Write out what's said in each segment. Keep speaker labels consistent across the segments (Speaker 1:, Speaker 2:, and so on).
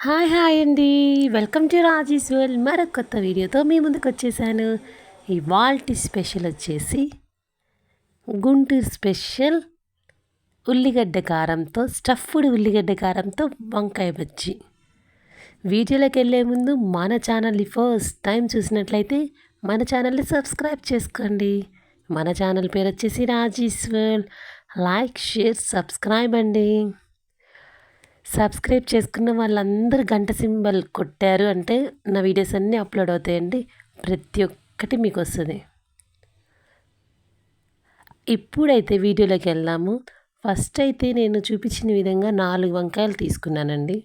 Speaker 1: Hi hi అండి. Welcome to Raji's world. మరొక కొత్త వీడియోతో మీ ముందుకు వచ్చేసాను. ఈ స్పెషల్ వచ్చేసి గుంటూరు స్పెషల్ ఉల్లిగడ్డ కారంతో స్టఫ్డ్ ఉల్లిగడ్డ కారంతో వంకాయ బజ్జి. వీడియోలోకి వెళ్ళే ముందు మన ఛానల్ని ఫస్ట్ టైం చూసినట్లయితే మన ఛానల్ని సబ్స్క్రైబ్ చేసుకోండి. మన ఛానల్ పేరు వచ్చేసి Raji's world. Like share subscribe అండి. సబ్స్క్రైబ్ చేసుకున్న వాళ్ళందరూ గంట సింబల్ కొట్టారు అంటే నా వీడియోస్ అన్నీ అప్లోడ్ అవుతాయండి. ప్రతి ఒక్కటి మీకు వస్తుంది. ఇప్పుడైతే వీడియోలోకి వెళ్దాము. ఫస్ట్ అయితే నేను చూపించిన విధంగా నాలుగు వంకాయలు తీసుకున్నానండి.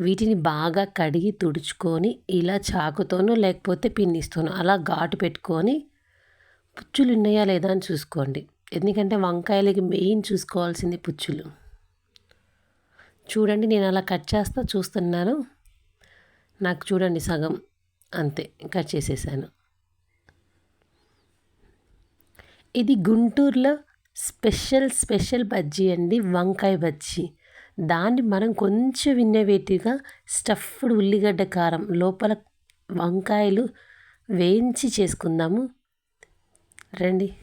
Speaker 1: వీటిని బాగా కడిగి తుడుచుకొని ఇలా చాకుతోనో లేకపోతే పిన్నిస్తోనో అలా ఘాటు పెట్టుకొని పుచ్చులు ఉన్నాయా లేదా అని చూసుకోండి. ఎందుకంటే వంకాయలకి మెయిన్ చూసుకోవాల్సింది పుచ్చులు. చూడండి నేను అలా కట్ చేస్తా చూస్తున్నాను. నాకు చూడండి సగం. అంతే కట్ చేసేసాను. ఇది గుంటూరులో స్పెషల్ స్పెషల్ బజ్జీ అండి వంకాయ బజ్జీ. దాన్ని మనం కొంచెం ఇన్నోవేటివ్గా స్టఫ్డ్ ఉల్లిగడ్డ కారం లోపల వంకాయలు వేయించి చేసుకుందాము. రండి.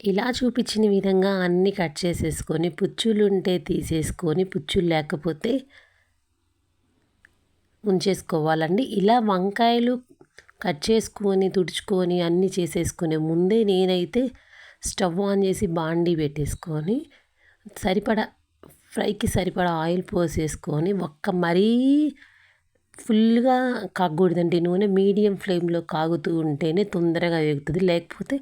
Speaker 1: ఇలా చూపించిన విధంగా అన్నీ కట్ చేసేసుకొని పుచ్చులు ఉంటే తీసేసుకొని పుచ్చులు లేకపోతే ఉంచేసుకోవాలండి. ఇలా వంకాయలు కట్ చేసుకొని తుడుచుకొని అన్నీ చేసేసుకునే ముందే నేనైతే స్టవ్ ఆన్ చేసి బాండీ పెట్టేసుకొని సరిపడా ఫ్రైకి సరిపడా ఆయిల్ పోసేసుకొని ఒక్క మరీ ఫుల్గా కాగకూడదండి నూనె మీడియం ఫ్లేమ్లో కాగుతూ ఉంటేనే తొందరగా వేగుతుంది. లేకపోతే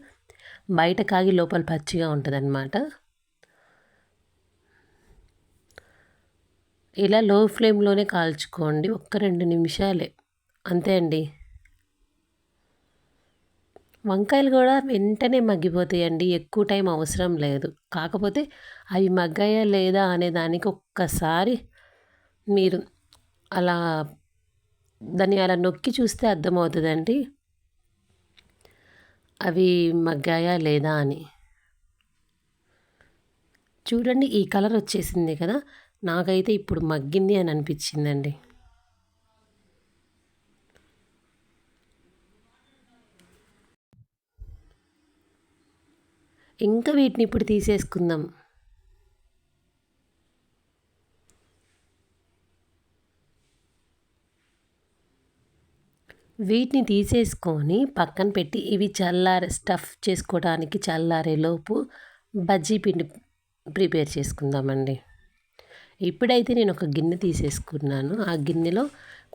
Speaker 1: బయట కాగి లోపల పచ్చిగా ఉంటుందన్నమాట. ఇలా లో ఫ్లేమ్లోనే కాల్చుకోండి ఒక్క రెండు నిమిషాలే. అంతే అండి. వంకాయలు కూడా వెంటనే మగ్గిపోతాయండి ఎక్కువ టైం అవసరం లేదు. కాకపోతే అవి మగ్గాయా లేదా అనే దానికి ఒక్కసారి మీరు అలా దాన్ని అలా నొక్కి చూస్తే అర్థమవుతుందండి. అవి మగ్గాయా లేదా అని. చూడండి ఈ కలర్ వచ్చేసింది కదా. నాకైతే ఇప్పుడు మగ్గింది అని అనిపించిందండి. ఇంకా వీటిని ఇప్పుడు తీసేసుకుందాం. వీటిని తీసేసుకొని పక్కన పెట్టి ఇవి చల్లారే స్టఫ్ చేసుకోవడానికి చల్లారేలోపు బజ్జీ పిండి ప్రిపేర్ చేసుకుందామండి. ఇప్పుడైతే నేను ఒక గిన్నె తీసేసుకున్నాను. ఆ గిన్నెలో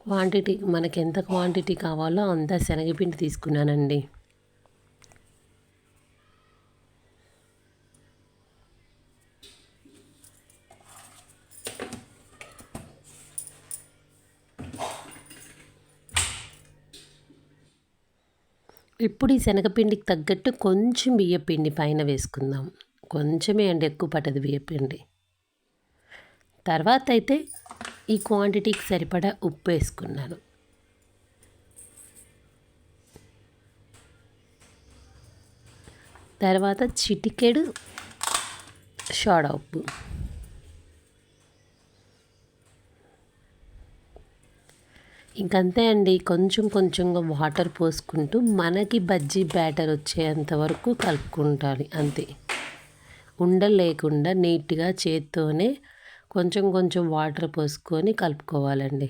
Speaker 1: క్వాంటిటీ మనకి ఎంత క్వాంటిటీ కావాలో అంత శనగపిండి తీసుకున్నానండి. ఇప్పుడు ఈ శనగపిండికి తగ్గట్టు కొంచెం బియ్యపిండి పైన వేసుకుందాం. కొంచెమే అండి ఎక్కువ పట్టదు బియ్యపిండి తర్వాత అయితే ఈ క్వాంటిటీకి సరిపడా ఉప్పు వేసుకున్నాను. తర్వాత చిటికెడు షోడా ఉప్పు. ఇంకంతే అండి. కొంచెం కొంచెంగా వాటర్ పోసుకుంటూ మనకి బజ్జీ బ్యాటర్ వచ్చేంత వరకు కలుపుకుంటాలి. అంతే. ఉండలు లేకుండా నీట్గా చేత్తోనే కొంచెం కొంచెం వాటర్ పోసుకొని కలుపుకోవాలండి.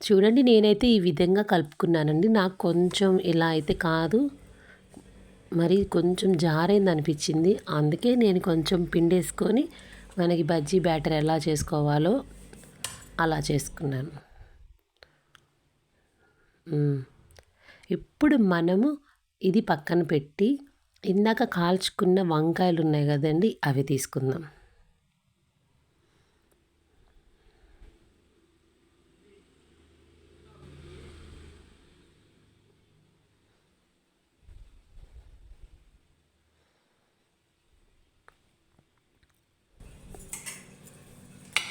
Speaker 1: చూడండి నేనైతే ఈ విధంగా కలుపుకున్నానండి. నాకు కొంచెం ఇలా అయితే కాదు. మరి కొంచెం జారైంది అనిపించింది. అందుకే నేను కొంచెం పిండేసుకొని మనకి బజ్జీ బ్యాటర్ ఎలా చేసుకోవాలో అలా చేసుకున్నాను. ఇప్పుడు మనము ఇది పక్కన పెట్టి ఇందాక కాల్చుకున్న వంకాయలు ఉన్నాయి కదండి అవి తీసుకుందాం.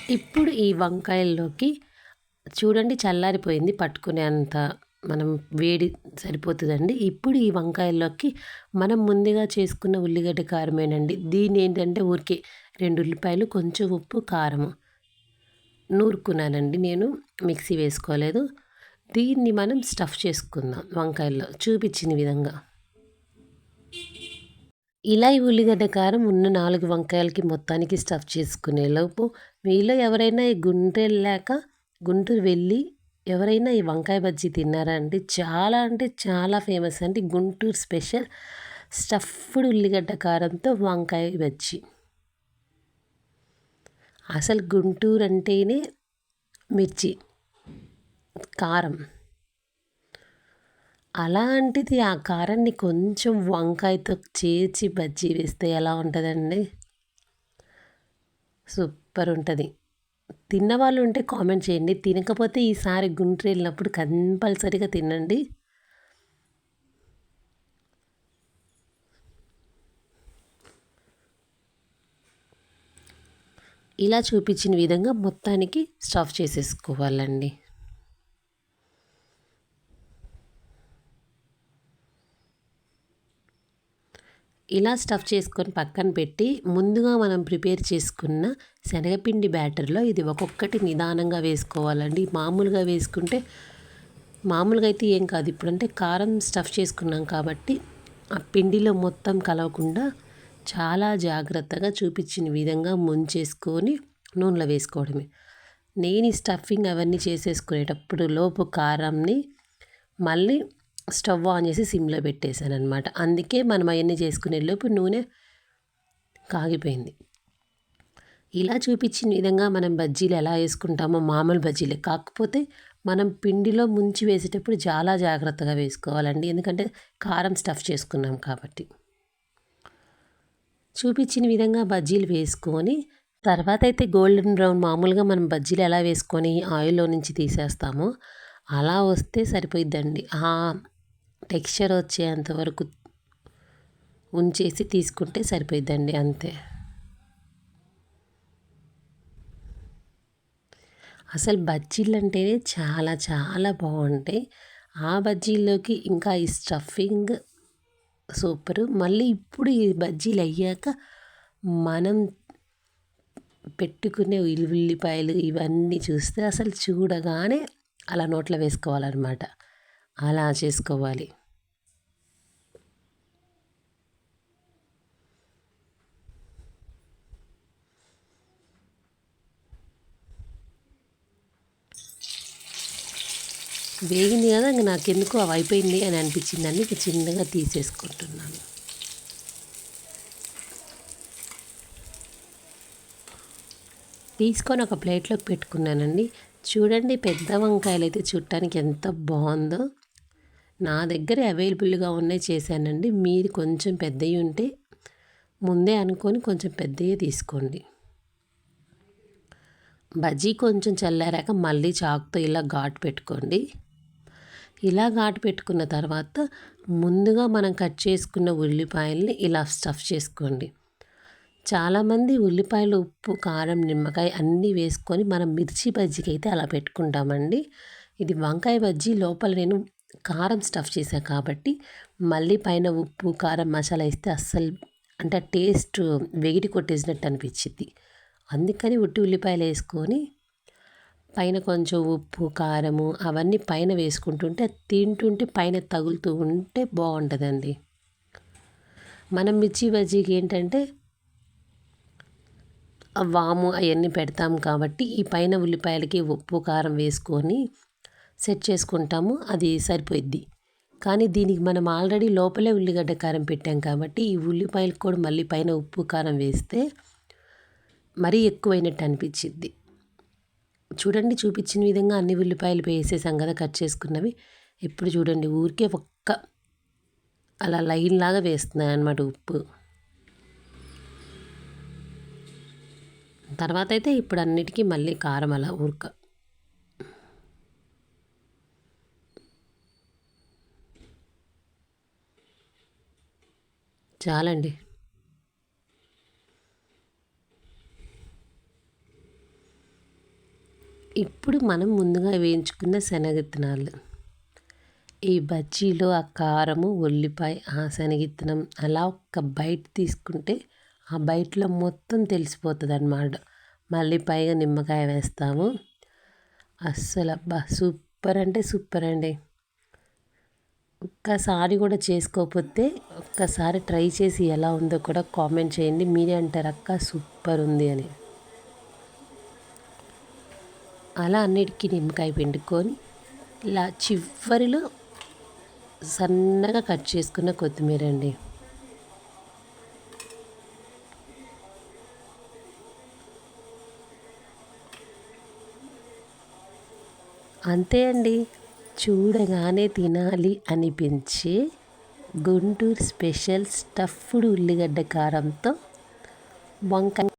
Speaker 1: ఇప్పుడు ఈ వంకాయల్లోకి చూడండి చల్లారిపోయింది పట్టుకునే అంత మనం వేడి సరిపోతుందండి. ఇప్పుడు ఈ వంకాయల్లోకి మనం ముందుగా చేసుకున్న ఉల్లిగడ్డ కారమేనండి. దీని ఏంటంటే ఊరికే రెండు ఉల్లిపాయలు కొంచెం ఉప్పు కారము నూరుకున్నానండి నేను. మిక్సీ వేసుకోలేదు. దీన్ని మనం స్టఫ్ చేసుకుందాం వంకాయల్లో చూపించిన విధంగా. ఇలా ఈ ఉల్లిగడ్డ కారం ఉన్న నాలుగు వంకాయలకి మొత్తానికి స్టఫ్ చేసుకునే లోపు మీలో ఎవరైనా ఈ గుంటూరు లేక గుంటూరు వెళ్ళి ఎవరైనా ఈ వంకాయ బజ్జీ తిన్నారా అండి? చాలా అంటే చాలా ఫేమస్ అండి. గుంటూరు స్పెషల్ స్టఫ్డ్ ఉల్లిగడ్డ కారంతో వంకాయ బజ్జీ. అసలు గుంటూరు అంటేనే మిర్చి కారం. అలాంటిది ఆ కారాన్ని కొంచెం వంకాయతో చేర్చి బజ్జీ వేస్తే ఎలా ఉంటుందండి? సూపర్ ఉంటుంది తిన్నవాళ్ళు ఉంటే కామెంట్ చేయండి. తినకపోతే ఈసారి గుంటూరు వెళ్ళినప్పుడు కంపల్సరీగా తినండి. ఇలా చూపించిన విధంగా మొత్తానికి స్టఫ్ చేసేసుకోవాలండి. ఇలా స్టఫ్ చేసుకొని పక్కన పెట్టి ముందుగా మనం ప్రిపేర్ చేసుకున్న శనగపిండి బ్యాటర్లో ఇది ఒక్కొక్కటి నిదానంగా వేసుకోవాలండి. మామూలుగా వేసుకుంటే మామూలుగా అయితే ఏం కాదు. ఇప్పుడంటే కారం స్టఫ్ చేసుకున్నాం కాబట్టి ఆ పిండిలో మొత్తం కలవకుండా చాలా జాగ్రత్తగా చూపించిన విధంగా ముంచేసుకొని నూనెలో వేసుకోవడమే. నేను ఈ స్టఫింగ్ అవన్నీ చేసేసుకునేటప్పుడు లోపు కారంని మళ్ళీ స్టవ్ ఆన్ చేసి సిమ్లో పెట్టేశాను అనమాట అందుకే మనం అవన్నీ చేసుకునే లోపు నూనె కాగిపోయింది. ఇలా చూపించిన విధంగా మనం బజ్జీలు ఎలా వేసుకుంటామో మామూలు బజ్జీలే. కాకపోతే మనం పిండిలో ముంచి వేసేటప్పుడు చాలా జాగ్రత్తగా వేసుకోవాలండి. ఎందుకంటే కారం స్టఫ్ చేసుకున్నాం కాబట్టి. చూపించిన విధంగా బజ్జీలు వేసుకొని తర్వాత అయితే గోల్డెన్ బ్రౌన్ మామూలుగా మనం బజ్జీలు ఎలా వేసుకొని ఆయిల్లో నుంచి తీసేస్తామో అలా వస్తే సరిపోయిద్దండి. టెక్స్చర్ వచ్చేంత వరకు ఉంచేసి తీసుకుంటే సరిపోయిద్దండి అంతే. అసలు బజ్జీలు అంటేనే చాలా చాలా బాగుంటాయి ఆ బజ్జీల్లోకి ఇంకా ఈ స్టఫింగ్ సూపరు. మళ్ళీ ఇప్పుడు ఈ బజ్జీలు అయ్యాక మనం పెట్టుకునే ఉల్లిపాయలు ఇవన్నీ చూస్తే అసలు చూడగానే అలా నోట్లో వేసుకోవాలన్నమాట. అలా చేసుకోవాలి. వేగింది కదా ఇంక నాకెందుకు అవి అయిపోయింది అని అనిపించిందని ఇక చిన్నగా తీసేసుకుంటున్నాను. తీసుకొని ఒక ప్లేట్లోకి పెట్టుకున్నానండి. చూడండి పెద్ద వంకాయలు అయితే చుట్టానికి ఎంత బాగుందో. నా దగ్గర అవైలబుల్గా ఉన్నాయి చేశానండి. మీరు కొంచెం పెద్దవి ఉంటే ముందే అనుకొని కొంచెం పెద్దవి తీసుకోండి. బజ్జీ కొంచెం చల్లారాక మళ్ళీ చాకుతో ఇలా ఘాటు పెట్టుకోండి. ఇలా ఘాటు పెట్టుకున్న తర్వాత ముందుగా మనం కట్ చేసుకున్న ఉల్లిపాయల్ని ఇలా స్టఫ్ చేసుకోండి. చాలామంది ఉల్లిపాయలు ఉప్పు కారం నిమ్మకాయ అన్నీ వేసుకొని మనం మిర్చి బజ్జీకి అయితే అలా పెట్టుకుంటామండి. ఇది వంకాయ బజ్జీ లోపల నేను కారం స్టఫ్ చేశాను కాబట్టి మళ్ళీ పైన ఉప్పు కారం మసాలా వేస్తే అస్సలు అంటే టేస్ట్ వెగిటి కొట్టేసినట్టు అనిపించింది అందుకని ఉట్టి ఉల్లిపాయలు వేసుకొని పైన కొంచెం ఉప్పు కారము అవన్నీ పైన వేసుకుంటుంటే తింటుంటే పైన తగులుతూ ఉంటే బాగుంటుందండి. మనం మిర్చి బజ్జీకి ఏంటంటే వాము అవన్నీ పెడతాం కాబట్టి ఈ పైన ఉల్లిపాయలకి ఉప్పు కారం వేసుకొని సెట్ చేసుకుంటాము అది సరిపోయిద్ది. కానీ దీనికి మనం ఆల్రెడీ లోపలే ఉల్లిగడ్డ కారం పెట్టాం కాబట్టి ఈ ఉల్లిపాయలకు కూడా మళ్ళీ పైన ఉప్పు కారం వేస్తే మరీ ఎక్కువైనట్టు అనిపించిద్ది. చూడండి చూపించిన విధంగా అన్ని ఉల్లిపాయలు వేసేసాం కదా కట్ చేసుకున్నవి. ఇప్పుడు చూడండి ఊరికే ఒక్క అలా లైన్ లాగా వేస్తున్నాయి అన్నమాట ఉప్పు. తర్వాత అయితే ఇప్పుడు అన్నిటికీ మళ్ళీ కారం అలా ఊరక చాలండి. ఇప్పుడు మనం ముందుగా వేయించుకున్న శనగిత్తనాలు ఈ బజ్జీలో ఆ కారము ఉల్లిపాయ ఆ శనగిత్తనం అలా ఒక్క బయట తీసుకుంటే ఆ బయటలో మొత్తం తెలిసిపోతుంది అన్నమాట మళ్ళీ పైగా నిమ్మకాయ వేస్తాము. అస్సలు అబ్బా సూపర్ అంటే సూపర్ అండి ఒక్కసారి కూడా చేసుకోకపోతే ఒక్కసారి ట్రై చేసి ఎలా ఉందో కూడా కామెంట్ చేయండి. మీరే అంటారు అక్క సూపర్ ఉంది అని. అలా అన్నిటికీ నిమ్మకాయ పిండుకొని ఇలా చివరిలో సన్నగా కట్ చేసుకున్న కొత్తిమీర అండి. అంతే అండి. చూడగానే తినాలి అనిపించే గుంటూరు స్పెషల్ స్టఫ్డ్ ఉల్లిగడ్డ కారంతో వంకాయ